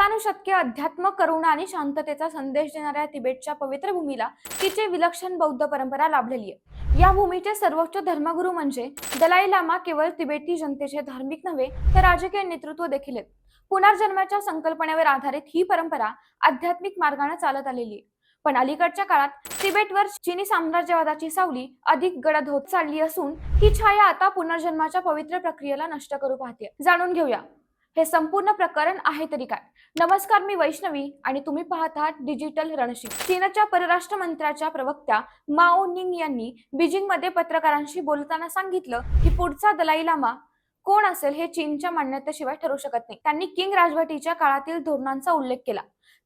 शतकानुशतके अध्यात्म करुणा आणि शांततेचा संदेश देणाऱ्या तिबेटच्या पवित्र भूमीला तिचे विलक्षण बौद्ध परंपरा लाभलेली आहे. या भूमीचे सर्वोच्च धर्मगुरू म्हणजे दलाई लामा केवळ तिबेटी जनतेचे धार्मिक नव्हे तर राजकीय नेतृत्व देखील आहेत. पुनर्जन्माच्या संकल्पनेवर आधारित ही परंपरा आध्यात्मिक मार्गाने चालत आलेली आहे. पण अलीकडच्या काळात तिबेटवर चीनी साम्राज्यवादाची सावली अधिक गडद होत चालली असून ही छाया आता पुनर्जन्माच्या पवित्र प्रक्रियेला नष्ट करू पाहते. जाणून घेऊया. हे संपूर्ण प्रकरण आहे तरी काय? नमस्कार मी वैष्णवी आणि तुम्ही पाहत आहात डिजिटल रणशी चीनच्या परराष्ट्र मंत्र्याच्या प्रवक्त्या माओ निंग यांनी बीजिंगमध्ये पत्रकारांशी बोलताना सांगितलं की पुढचा दलाई लामा कोण असेल हे चीनच्या मान्यतेशिवाय ठरू शकत नाही. त्यांनी किंग राजवटीच्या काळातील धोरणांचा उल्लेख केला.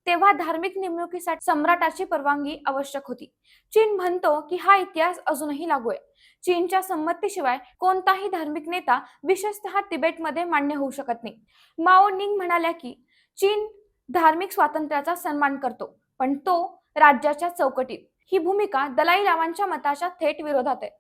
तेव्हा धार्मिक नेमणुकीसाठी सम्राटाची परवानगी आवश्यक होती. चीन म्हणतो की हा इतिहास अजूनही लागू आहे. चीनच्या संमतीशिवाय कोणताही धार्मिक नेता विशेषतः तिबेटमध्ये मान्य होऊ शकत नाही. माओ निंग म्हणाल्या की चीन धार्मिक स्वातंत्र्याचा सन्मान करतो पण तो राज्याच्या चौकटीत. ही भूमिका दलाई लामांच्या मताच्या थेट विरोधात आहे.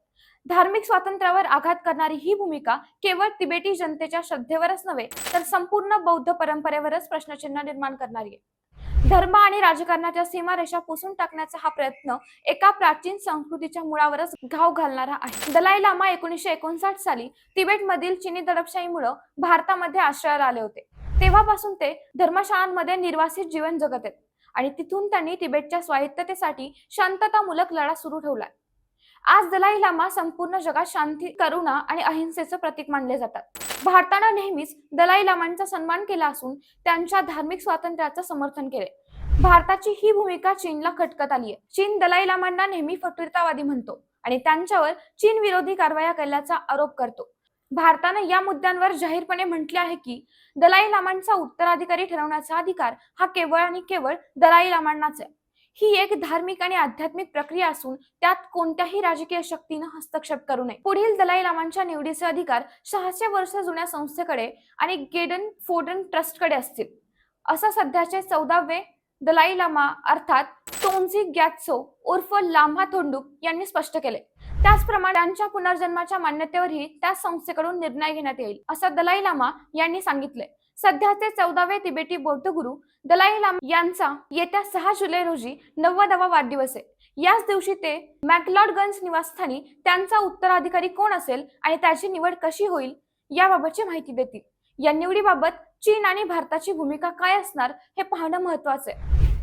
धार्मिक स्वातंत्र्यावर आघात करणारी ही भूमिका केवळ तिबेटी जनतेच्या श्रद्धेवरच नव्हे तर संपूर्ण बौद्ध परंपरेवरच प्रश्नचिन्ह निर्माण करणारी आहे. धर्म आणि राजकारणाच्या सीमारेषा पुसून टाकण्याचा हा प्रयत्न एका प्राचीन संस्कृतीच्या मुळावरच घाव घालणारा आहे. दलाई लामा एकोणीसशे एकोणसाठ साली तिबेटमधील चिनी दडपशाहीमुळे भारतामध्ये आश्रयाला आले होते. तेव्हापासून ते धर्मशाळांमध्ये निर्वासित जीवन जगत आहेत आणि तिथून त्यांनी तिबेटच्या स्वायत्ततेसाठी शांततामूलक लढा सुरू ठेवलाय आज दलाई लामा संपूर्ण जगात शांती करुणा आणि अहिंसेचं प्रतीक मानले जातात. भारतानं नेहमीच दलाई लामांचा सन्मान केला असून त्यांच्या धार्मिक स्वातंत्र्याचं समर्थन केले भारताची ही भूमिका चीनला खटकत आली आहे चीन दलाई लामांना नेहमी फटीरतावादी म्हणतो आणि त्यांच्यावर चीन विरोधी कारवाया केल्याचा आरोप करतो. भारतानं या मुद्द्यांवर जाहीरपणे म्हटले आहे की दलाई लामांचा उत्तराधिकारी ठरवण्याचा अधिकार हा केवळ आणि केवळ दलाई लामांनाच आहे. ही एक धार्मिक आणि आध्यात्मिक प्रक्रिया असून त्यात कोणत्याही राजकीय शक्तीनं हस्तक्षेप करू नये. पुढील दलाई लामांच्या निवडीचे अधिकार सहाशे वर्ष जुन्या संस्थेकडे आणि गेडन फोर्डन ट्रस्टकडे असतील. असं सध्याचे चौदावे दलाई लामा अर्थात टोन्झी ग्यात्सो उर्फ लामा थोंडूक यांनी स्पष्ट केले. त्याचप्रमाणे त्यांच्या पुनर्जन्माच्या मान्यतेवरही त्याच संस्थेकडून निर्णय घेण्यात येईल असं दलाई लामा यांनी सांगितले. सध्याचे चौदावे तिबेटी बौद्ध गुरु दलाई लाम यांचा येत्या सहा जुलै रोजी नव्वदावा वाढदिवस आहे. याच दिवशी ते मॅकलॉडगंज निवासस्थानी त्यांचा उत्तराधिकारी कोण असेल आणि त्याची निवड कशी होईल याबाबतची माहिती देतील. या निवडीबाबत चीन आणि भारताची भूमिका काय असणार हे पाहणं महत्वाचं आहे.